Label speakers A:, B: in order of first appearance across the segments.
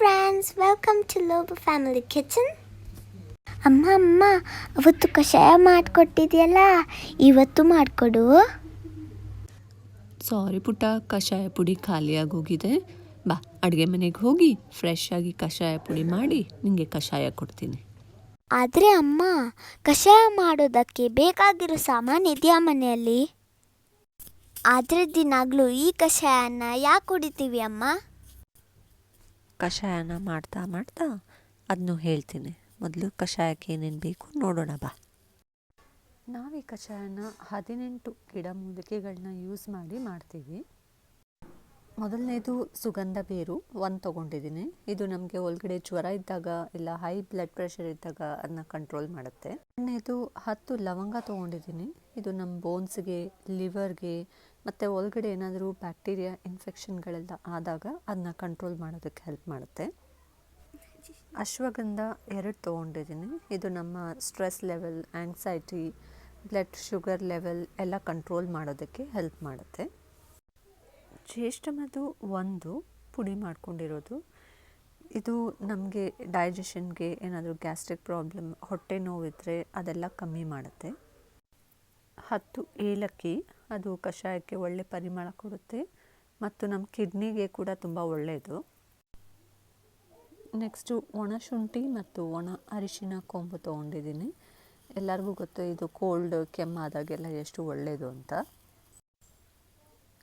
A: Friends welcome to ಲೋಬ family kitchen ಅಮ್ಮ ಅಮ್ಮ ಅವತ್ತು ಕಷಾಯ ಮಾಡಿಕೊಟ್ಟಿದೆಯಲ್ಲ? ಇವತ್ತು ಮಾಡಿಕೊಡು.
B: ಸಾರಿ ಪುಟ್ಟ ಕಷಾಯ ಪುಡಿ ಖಾಲಿಯಾಗೋಗಿದೆ ಬಾ ಅಡುಗೆ ಮನೆಗೆ ಹೋಗಿ ಫ್ರೆಶ್ ಆಗಿ ಕಷಾಯ ಪುಡಿ ಮಾಡಿ ನಿಮಗೆ ಕಷಾಯ ಕೊಡ್ತೀನಿ.
A: ಆದರೆ ಅಮ್ಮ ಕಷಾಯ ಮಾಡೋದಕ್ಕೆ ಬೇಕಾಗಿರೋ ಸಾಮಾನು ಇದೆಯಾ ಮನೆಯಲ್ಲಿ? ಆದರೆ ದಿನಾಗಲೂ ಈ ಕಷಾಯನ ಯಾಕೆ ಕುಡಿತೀವಿ ಅಮ್ಮ?
B: ಕಷಾಯನ ಮಾಡ್ತಾ ಮಾಡ್ತಾ ಅದನ್ನು ಹೇಳ್ತೀನಿ. ಮೊದಲು ಕಷಾಯಕ್ಕೆ ಏನೇನು ಬೇಕು ನೋಡೋಣ ಬಾ. ನಾವೀ ಕಷಾಯನ ಹದಿನೆಂಟು ಗಿಡಮೂಲಿಕೆಗಳನ್ನ ಯೂಸ್ ಮಾಡಿ ಮಾಡ್ತೀವಿ. ಮೊದಲನೇದು ಸುಗಂಧ ಬೇರು ಒಂದು ತೊಗೊಂಡಿದ್ದೀನಿ. ಇದು ನಮಗೆ ಒಳಗಡೆ ಜ್ವರ ಇದ್ದಾಗ ಇಲ್ಲ ಹೈ ಬ್ಲಡ್ ಪ್ರೆಷರ್ ಇದ್ದಾಗ ಅದನ್ನ ಕಂಟ್ರೋಲ್ ಮಾಡುತ್ತೆ. ಎರಡನೇದು ಹತ್ತು ಲವಂಗ ತೊಗೊಂಡಿದ್ದೀನಿ. ಇದು ನಮ್ಮ ಬೋನ್ಸ್ಗೆ ಲಿವರ್ಗೆ ಮತ್ತು ಒಳಗಡೆ ಏನಾದರೂ ಬ್ಯಾಕ್ಟೀರಿಯಾ ಇನ್ಫೆಕ್ಷನ್ಗಳೆಲ್ಲ ಆದಾಗ ಅದನ್ನ ಕಂಟ್ರೋಲ್ ಮಾಡೋದಕ್ಕೆ ಹೆಲ್ಪ್ ಮಾಡುತ್ತೆ. ಅಶ್ವಗಂಧ ಎರಡು ತೊಗೊಂಡಿದ್ದೀನಿ. ಇದು ನಮ್ಮ stress level anxiety blood sugar level ಎಲ್ಲ ಕಂಟ್ರೋಲ್ ಮಾಡೋದಕ್ಕೆ ಹೆಲ್ಪ್ ಮಾಡುತ್ತೆ. ಜ್ಯೇಷ್ಠಮದು ಒಂದು, ಪುಡಿ ಮಾಡ್ಕೊಂಡಿರೋದು. ಇದು ನಮಗೆ ಡೈಜೆಷನ್ಗೆ ಏನಾದರೂ ಗ್ಯಾಸ್ಟ್ರಿಕ್ ಪ್ರಾಬ್ಲಮ್ ಹೊಟ್ಟೆ ನೋವಿದ್ರೆ ಅದೆಲ್ಲ ಕಮ್ಮಿ ಮಾಡುತ್ತೆ. ಹತ್ತು ಏಲಕ್ಕಿ, ಅದು ಕಷಾಯಕ್ಕೆ ಒಳ್ಳೆ ಪರಿಮಳ ಕೊಡುತ್ತೆ ಮತ್ತು ನಮ್ಮ ಕಿಡ್ನಿಗೆ ಕೂಡ ತುಂಬ ಒಳ್ಳೆಯದು. ನೆಕ್ಸ್ಟು ಒಣ ಶುಂಠಿ ಮತ್ತು ಒಣ ಅರಿಶಿನ ಕೊಂಬು ತೊಗೊಂಡಿದ್ದೀನಿ. ಎಲ್ಲರಿಗೂ ಗೊತ್ತು ಇದು ಕೋಲ್ಡ್ ಕೆಮ್ಮಾದಾಗೆಲ್ಲ ಎಷ್ಟು ಒಳ್ಳೆಯದು ಅಂತ.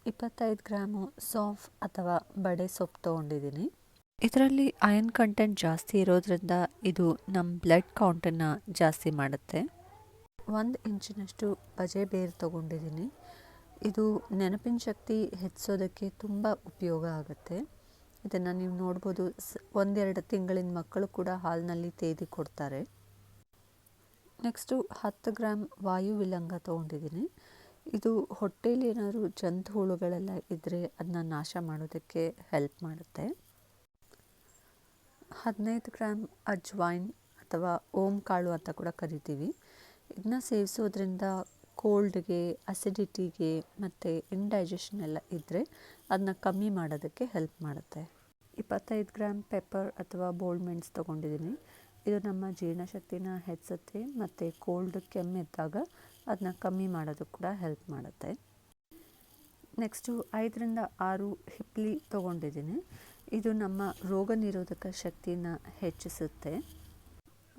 B: ಇಪ್ಪತ್ತೈದು ಗ್ರಾಮು ಸಾಫ್ ಅಥವಾ ಬಡೆ ಸೊಪ್ಪು ತೊಗೊಂಡಿದ್ದೀನಿ. ಇದರಲ್ಲಿ ಅಯನ್ ಕಂಟೆಂಟ್ ಜಾಸ್ತಿ ಇರೋದ್ರಿಂದ ಇದು ನಮ್ಮ ಬ್ಲಡ್ ಕೌಂಟನ್ನು ಜಾಸ್ತಿ ಮಾಡುತ್ತೆ. ಒಂದು ಇಂಚಿನಷ್ಟು ಬಜೆ ಬೇರು ತೊಗೊಂಡಿದ್ದೀನಿ. ಇದು ನೆನಪಿನ ಶಕ್ತಿ ಹೆಚ್ಚಿಸೋದಕ್ಕೆ ತುಂಬ ಉಪಯೋಗ ಆಗುತ್ತೆ. ಇದನ್ನು ನೀವು ನೋಡ್ಬೋದು, ಸ್ ಒಂದೆರಡು ತಿಂಗಳಿನ ಮಕ್ಕಳು ಕೂಡ ಹಾಲಿನಲ್ಲಿ ತೇದಿ ಕೊಡ್ತಾರೆ. ನೆಕ್ಸ್ಟು ಹತ್ತು ಗ್ರಾಮ್ ವಾಯು ವಿಲಂಗ ತೊಗೊಂಡಿದ್ದೀನಿ. ಇದು ಹೊಟ್ಟೇಲಿ ಏನಾದರೂ ಜಂತು ಹುಳುಗಳೆಲ್ಲ ಇದ್ದರೆ ಅದನ್ನ ನಾಶ ಮಾಡೋದಕ್ಕೆ ಹೆಲ್ಪ್ ಮಾಡುತ್ತೆ. ಹದಿನೈದು ಗ್ರಾಮ್ ಅಜ್ವೈನ್ ಅಥವಾ ಓಂ ಕಾಳು ಅಂತ ಕೂಡ ಕರಿತೀವಿ. ಇದನ್ನ ಸೇವಿಸೋದ್ರಿಂದ ಕೋಲ್ಡ್ಗೆ ಅಸಿಡಿಟಿಗೆ ಮತ್ತು ಇಂಡೈಜೆಷನ್ ಎಲ್ಲ ಇದ್ದರೆ ಅದನ್ನ ಕಮ್ಮಿ ಮಾಡೋದಕ್ಕೆ ಹೆಲ್ಪ್ ಮಾಡುತ್ತೆ. ಇಪ್ಪತ್ತೈದು ಗ್ರಾಮ್ ಪೆಪ್ಪರ್ ಅಥವಾ ಬೋಲ್ಡ್ ಮೆಣ್ಸ್ ತೊಗೊಂಡಿದ್ದೀನಿ. ಇದು ನಮ್ಮ ಜೀರ್ಣಶಕ್ತಿನ ಹೆಚ್ಚುತ್ತೆ ಮತ್ತು ಕೋಲ್ಡ್ ಕೆಮ್ಮಿದ್ದಾಗ ಅದನ್ನ ಕಮ್ಮಿ ಮಾಡೋದಕ್ಕೆ ಕೂಡ ಹೆಲ್ಪ್ ಮಾಡುತ್ತೆ. ನೆಕ್ಸ್ಟು ಐದರಿಂದ ಆರು ಹಿಪ್ಲಿ ತೊಗೊಂಡಿದ್ದೀನಿ. ಇದು ನಮ್ಮ ರೋಗ ನಿರೋಧಕ ಶಕ್ತಿನ ಹೆಚ್ಚಿಸುತ್ತೆ.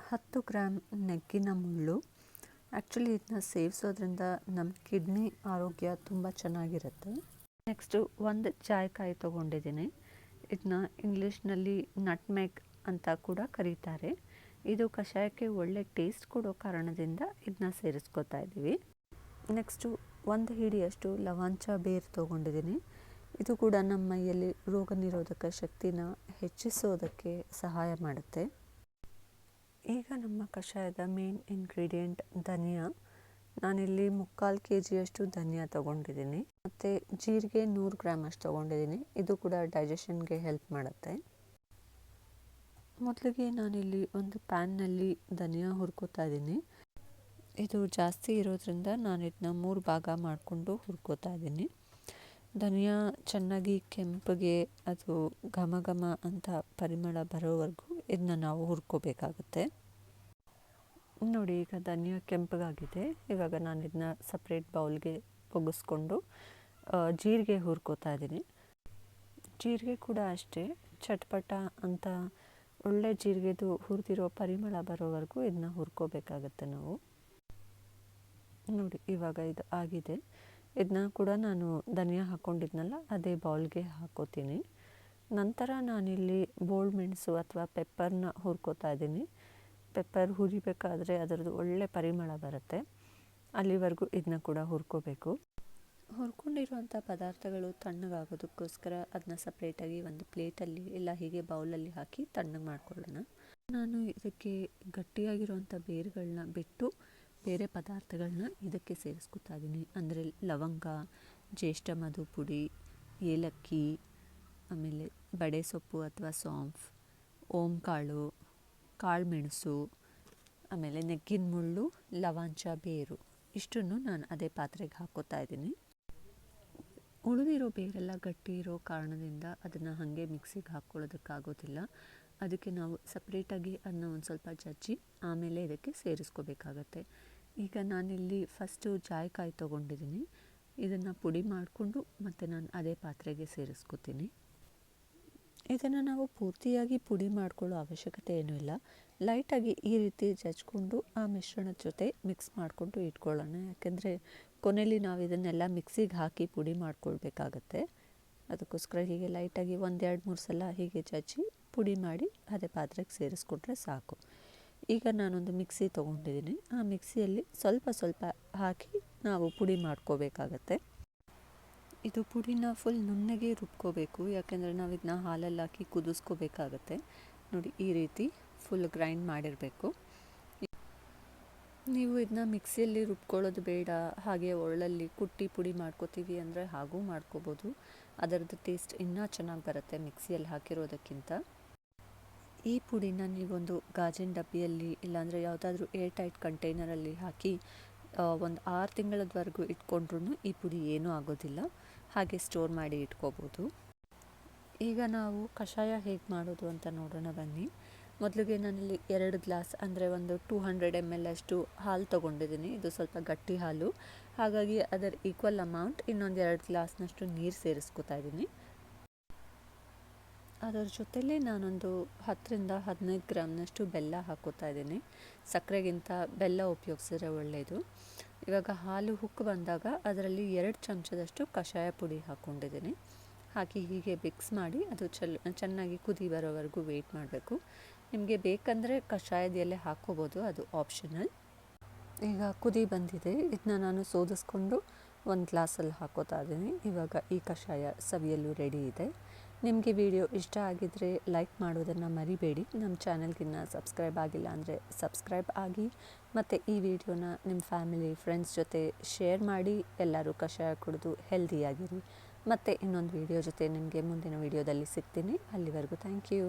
B: ಹತ್ತು ಗ್ರಾಮ್ ನೆಗ್ಗಿನ ಮುಳ್ಳು ಆ್ಯಕ್ಚುಲಿ ಇದನ್ನ ಸೇವಿಸೋದ್ರಿಂದ ನಮ್ಮ ಕಿಡ್ನಿ ಆರೋಗ್ಯ ತುಂಬ ಚೆನ್ನಾಗಿರುತ್ತೆ. ನೆಕ್ಸ್ಟು ಒಂದು ಜಾಯ್ಕಾಯಿ ತೊಗೊಂಡಿದ್ದೀನಿ. ಇದನ್ನ ಇಂಗ್ಲೀಷ್ನಲ್ಲಿ ನಟ್ಮೆಗ್ ಅಂತ ಕೂಡ ಕರೀತಾರೆ. ಇದು ಕಷಾಯಕ್ಕೆ ಒಳ್ಳೆ ಟೇಸ್ಟ್ ಕೊಡೋ ಕಾರಣದಿಂದ ಇದನ್ನ ಸೇರಿಸ್ಕೊತಾ ಇದ್ದೀವಿ. ನೆಕ್ಸ್ಟು ಒಂದು ಹಿಡಿಯಷ್ಟು ಲವಾಂಚ ಬೇರು ತೊಗೊಂಡಿದ್ದೀನಿ. ಇದು ಕೂಡ ನಮ್ಮ ಮೈಯಲ್ಲಿ ರೋಗ ನಿರೋಧಕ ಶಕ್ತಿನ ಹೆಚ್ಚಿಸೋದಕ್ಕೆ ಸಹಾಯ ಮಾಡುತ್ತೆ. ಈಗ ನಮ್ಮ ಕಷಾಯದ ಮೇನ್ ಇಂಗ್ರೀಡಿಯೆಂಟ್ ಧನಿಯಾ. ನಾನಿಲ್ಲಿ ಮುಕ್ಕಾಲು ಕೆ ಜಿಯಷ್ಟು ಧನಿಯಾ ತೊಗೊಂಡಿದ್ದೀನಿ. ಮತ್ತು ಜೀರಿಗೆ ನೂರು ಗ್ರಾಮ್ ಅಷ್ಟು ತೊಗೊಂಡಿದ್ದೀನಿ. ಇದು ಕೂಡ ಡೈಜೆಷನ್ಗೆ ಹೆಲ್ಪ್ ಮಾಡುತ್ತೆ. ಮೊದಲಿಗೆ ನಾನಿಲ್ಲಿ ಒಂದು ಪ್ಯಾನ್ನಲ್ಲಿ ಧನಿಯಾ ಹುರ್ಕೋತಾ ಇದ್ದೀನಿ. ಇದು ಜಾಸ್ತಿ ಇರೋದ್ರಿಂದ ನಾನು ಇದನ್ನ ಮೂರು ಭಾಗ ಮಾಡಿಕೊಂಡು ಹುರ್ಕೋತಾ ಇದ್ದೀನಿ. ಧನಿಯಾ ಚೆನ್ನಾಗಿ ಕೆಂಪಗೆ ಅದು ಘಮ ಘಮ ಅಂತ ಪರಿಮಳ ಬರೋವರೆಗೂ ಇದನ್ನ ನಾವು ಹುರ್ಕೋಬೇಕಾಗುತ್ತೆ. ನೋಡಿ, ಈಗ ಧನಿಯಾ ಕೆಂಪಗಾಗಿದೆ. ಇವಾಗ ನಾನು ಇದನ್ನ ಸಪ್ರೇಟ್ ಬೌಲ್ಗೆ ಒಗ್ಗಿಸ್ಕೊಂಡು ಜೀರಿಗೆ ಹುರ್ಕೋತಾ ಇದ್ದೀನಿ. ಜೀರಿಗೆ ಕೂಡ ಅಷ್ಟೇ. ಚಟ್ಪಟ ಅಂತ ಒಳ್ಳೆ ಜೀರಿಗೆದು ಹುರಿದಿರೋ ಪರಿಮಳ ಬರೋವರೆಗೂ ಇದನ್ನ ಹುರ್ಕೋಬೇಕಾಗತ್ತೆ ನಾವು. ನೋಡಿ, ಇವಾಗ ಇದು ಆಗಿದೆ. ಇದನ್ನ ಕೂಡ ನಾನು ಧನಿಯಾ ಹಾಕ್ಕೊಂಡಿದ್ನಲ್ಲ ಅದೇ ಬೌಲ್ಗೆ ಹಾಕೋತೀನಿ. ನಂತರ ನಾನಿಲ್ಲಿ ಬೋಲ್ಡ್ ಮೆಣಸು ಅಥವಾ ಪೆಪ್ಪರ್ನ ಹುರ್ಕೋತಾ ಇದ್ದೀನಿ. ಪೆಪ್ಪರ್ ಹುರಿಬೇಕಾದ್ರೆ ಅದರದ್ದು ಒಳ್ಳೆ ಪರಿಮಳ ಬರುತ್ತೆ. ಅಲ್ಲಿವರೆಗೂ ಇದನ್ನ ಕೂಡ ಹುರ್ಕೋಬೇಕು. ಹುರ್ಕೊಂಡಿರುವಂಥ ಪದಾರ್ಥಗಳು ತಣ್ಣಗಾಗೋದಕ್ಕೋಸ್ಕರ ಅದನ್ನ ಸಪ್ರೇಟಾಗಿ ಒಂದು ಪ್ಲೇಟಲ್ಲಿ ಇಲ್ಲ ಹೀಗೆ ಬೌಲಲ್ಲಿ ಹಾಕಿ ತಣ್ಣಗೆ ಮಾಡ್ಕೊಳ್ಳೋಣ. ನಾನು ಇದಕ್ಕೆ ಗಟ್ಟಿಯಾಗಿರುವಂಥ ಬೇರುಗಳನ್ನ ಬಿಟ್ಟು ಬೇರೆ ಪದಾರ್ಥಗಳನ್ನ ಇದಕ್ಕೆ ಸೇರಿಸ್ಕೊತಾ ಇದ್ದೀನಿ. ಅಂದರೆ ಲವಂಗ, ಜ್ಯೇಷ್ಠ ಮಧು ಪುಡಿ ಏಲಕ್ಕಿ ಆಮೇಲೆ ಬಡೆ ಸೊಪ್ಪು ಅಥವಾ ಸೋಂಫ್, ಓಂ ಕಾಳು ಕಾಳು ಮೆಣಸು, ಆಮೇಲೆ ನೆಕ್ಕಿನ ಮುಳ್ಳು, ಲವಾಂಚ, ಬೇರು, ಇಷ್ಟನ್ನು ನಾನು ಅದೇ ಪಾತ್ರೆಗೆ ಹಾಕೋತಾ ಇದ್ದೀನಿ. ಉಳಿದಿರೋ ಬೇರೆಲ್ಲ ಗಟ್ಟಿ ಇರೋ ಕಾರಣದಿಂದ ಅದನ್ನು ಹಾಗೆ ಮಿಕ್ಸಿಗೆ ಹಾಕ್ಕೊಳ್ಳೋದಕ್ಕಾಗೋದಿಲ್ಲ ಅದಕ್ಕೆ ನಾವು ಸಪ್ರೇಟಾಗಿ ಅದನ್ನ ಒಂದು ಸ್ವಲ್ಪ ಜಜ್ಜಿ ಆಮೇಲೆ ಇದಕ್ಕೆ ಸೇರಿಸ್ಕೋಬೇಕಾಗತ್ತೆ. ಈಗ ನಾನಿಲ್ಲಿ ಫಸ್ಟು ಜಾಯಿಕಾಯಿ ತೊಗೊಂಡಿದ್ದೀನಿ. ಇದನ್ನು ಪುಡಿ ಮಾಡಿಕೊಂಡು ಮತ್ತು ನಾನು ಅದೇ ಪಾತ್ರೆಗೆ ಸೇರಿಸ್ಕೋತೀನಿ. ಇದನ್ನು ನಾವು ಪೂರ್ತಿಯಾಗಿ ಪುಡಿ ಮಾಡಿಕೊಳ್ಳೋ ಅವಶ್ಯಕತೆ ಏನೂ ಇಲ್ಲ. ಲೈಟಾಗಿ ಈ ರೀತಿ ಜಜ್ಕೊಂಡು ಆ ಮಿಶ್ರಣದ ಜೊತೆ ಮಿಕ್ಸ್ ಮಾಡಿಕೊಂಡು ಇಟ್ಕೊಳ್ಳೋಣ. ಯಾಕೆಂದರೆ ಕೊನೆಯಲ್ಲಿ ನಾವು ಇದನ್ನೆಲ್ಲ ಮಿಕ್ಸಿಗೆ ಹಾಕಿ ಪುಡಿ ಮಾಡ್ಕೊಳ್ಬೇಕಾಗತ್ತೆ. ಅದಕ್ಕೋಸ್ಕರ ಹೀಗೆ ಲೈಟಾಗಿ ಒಂದೆರಡು ಮೂರು ಸಲ ಹೀಗೆ ಜಜ್ಜಿ ಪುಡಿ ಮಾಡಿ ಅದೇ ಪಾತ್ರೆಗೆ ಸೇರಿಸ್ಕೊಂಡ್ರೆ ಸಾಕು. ಈಗ ನಾನೊಂದು ಮಿಕ್ಸಿ ತೊಗೊಂಡಿದ್ದೀನಿ. ಆ ಮಿಕ್ಸಿಯಲ್ಲಿ ಸ್ವಲ್ಪ ಸ್ವಲ್ಪ ಹಾಕಿ ನಾವು ಪುಡಿ ಮಾಡ್ಕೋಬೇಕಾಗತ್ತೆ. ಇದು ಪುಡಿನ ಫುಲ್ ನುಣ್ಣಗೆ ರುಬ್ಕೋಬೇಕು. ಯಾಕೆಂದರೆ ನಾವು ಇದನ್ನ ಹಾಲಲ್ಲಿ ಹಾಕಿ ಕುದಿಸ್ಕೋಬೇಕಾಗತ್ತೆ. ನೋಡಿ, ಈ ರೀತಿ ಫುಲ್ ಗ್ರೈಂಡ್ ಮಾಡಿರಬೇಕು. ನೀವು ಇದನ್ನ ಮಿಕ್ಸಿಯಲ್ಲಿ ರುಬ್ಕೊಳ್ಳೋದು ಬೇಡ. ಹಾಗೆ ಒಳ್ಳಲ್ಲಿ ಕುಟ್ಟಿ ಪುಡಿ ಮಾಡ್ಕೋತೀವಿ ಅಂದರೆ ಹಾಗೂ ಮಾಡ್ಕೋಬೋದು. ಅದರದ್ದು ಟೇಸ್ಟ್ ಇನ್ನೂ ಚೆನ್ನಾಗಿ ಬರುತ್ತೆ ಮಿಕ್ಸಿಯಲ್ಲಿ ಹಾಕಿರೋದಕ್ಕಿಂತ. ಈ ಪುಡಿನ ನೀವೊಂದು ಗಾಜಿನ ಡಬ್ಬಿಯಲ್ಲಿ ಇಲ್ಲಾಂದರೆ ಯಾವುದಾದ್ರೂ ಏರ್ ಟೈಟ್ ಕಂಟೈನರಲ್ಲಿ ಹಾಕಿ ಒಂದು ಆರು ತಿಂಗಳದವರೆಗೂ ಇಟ್ಕೊಂಡ್ರೂ ಈ ಪುಡಿ ಏನೂ ಆಗೋದಿಲ್ಲ. ಹಾಗೆ ಸ್ಟೋರ್ ಮಾಡಿ ಇಟ್ಕೋಬೋದು. ಈಗ ನಾವು ಕಷಾಯ ಹೇಗೆ ಮಾಡೋದು ಅಂತ ನೋಡೋಣ ಬನ್ನಿ. ಮೊದಲಿಗೆ ನಾನಿಲ್ಲಿ ಎರಡು ಗ್ಲಾಸ್ ಅಂದರೆ ಒಂದು ಟೂ ಹಂಡ್ರೆಡ್ ಎಂ ಎಲ್ ಅಷ್ಟು ಹಾಲು ತೊಗೊಂಡಿದ್ದೀನಿ. ಇದು ಸ್ವಲ್ಪ ಗಟ್ಟಿ ಹಾಲು. ಹಾಗಾಗಿ ಅದರ ಈಕ್ವಲ್ ಅಮೌಂಟ್ ಇನ್ನೊಂದು ಎರಡು ಗ್ಲಾಸ್ನಷ್ಟು ನೀರು ಸೇರಿಸ್ಕೊತಾ ಇದ್ದೀನಿ. ಅದರ ಜೊತೆಲೇ ನಾನೊಂದು ಹತ್ತರಿಂದ ಹದಿನೈದು ಗ್ರಾಮ್ನಷ್ಟು ಬೆಲ್ಲ ಹಾಕೋತಾ ಇದ್ದೀನಿ. ಸಕ್ಕರೆಗಿಂತ ಬೆಲ್ಲ ಉಪಯೋಗಿಸಿದ್ರೆ ಒಳ್ಳೆಯದು ಇವಾಗ ಹಾಲು ಹುಕ್ಕು ಬಂದಾಗ ಅದರಲ್ಲಿ ಎರಡು ಚಮಚದಷ್ಟು ಕಷಾಯ ಪುಡಿ ಹಾಕ್ಕೊಂಡಿದ್ದೀನಿ ಹಾಕಿ ಹೀಗೆ ಮಿಕ್ಸ್ ಮಾಡಿ ಅದು ಚಲ್, ಚೆನ್ನಾಗಿ ಕುದಿ ಬರೋವರೆಗೂ ವೆಯ್ಟ್ ಮಾಡಬೇಕು. ನಿಮಗೆ ಬೇಕಂದರೆ ಕಷಾಯದ ಎಲೆ ಹಾಕ್ಕೋಬೋದು ಅದು ಆಪ್ಷನಲ್ ಈಗ ಕುದಿ ಬಂದಿದೆ. ಇದನ್ನ ನಾನು ಸೋದಿಸ್ಕೊಂಡು ಒಂದು ಗ್ಲಾಸಲ್ಲಿ ಹಾಕೋತಾ ಇದ್ದೀನಿ. ಇವಾಗ ಈ ಕಷಾಯ ಸವಿಯಲು ರೆಡಿ ಇದೆ. ನಿಮಗೆ ವಿಡಿಯೋ ಇಷ್ಟ ಆಗಿದ್ದರೆ ಲೈಕ್ ಮಾಡೋದನ್ನು ಮರಿಬೇಡಿ. ನಮ್ಮ ಚಾನಲ್ಗಿನ್ನ ಸಬ್ಸ್ಕ್ರೈಬ್ ಆಗಿಲ್ಲ ಅಂದರೆ ಸಬ್ಸ್ಕ್ರೈಬ್ ಆಗಿ, ಮತ್ತು ಈ ವಿಡಿಯೋನ ನಿಮ್ಮ ಫ್ಯಾಮಿಲಿ, ಫ್ರೆಂಡ್ಸ್ ಜೊತೆ ಶೇರ್ ಮಾಡಿ, ಎಲ್ಲರೂ ಕಷಾಯ ಕುಡಿದು ಹೆಲ್ದಿಯಾಗಿರಿ ಮತ್ತು ಇನ್ನೊಂದು ವಿಡಿಯೋ ಜೊತೆ ನಿಮಗೆ ಮುಂದಿನ ವಿಡಿಯೋದಲ್ಲಿ ಸಿಗ್ತೀನಿ. ಅಲ್ಲಿವರೆಗೂ ಥ್ಯಾಂಕ್ ಯು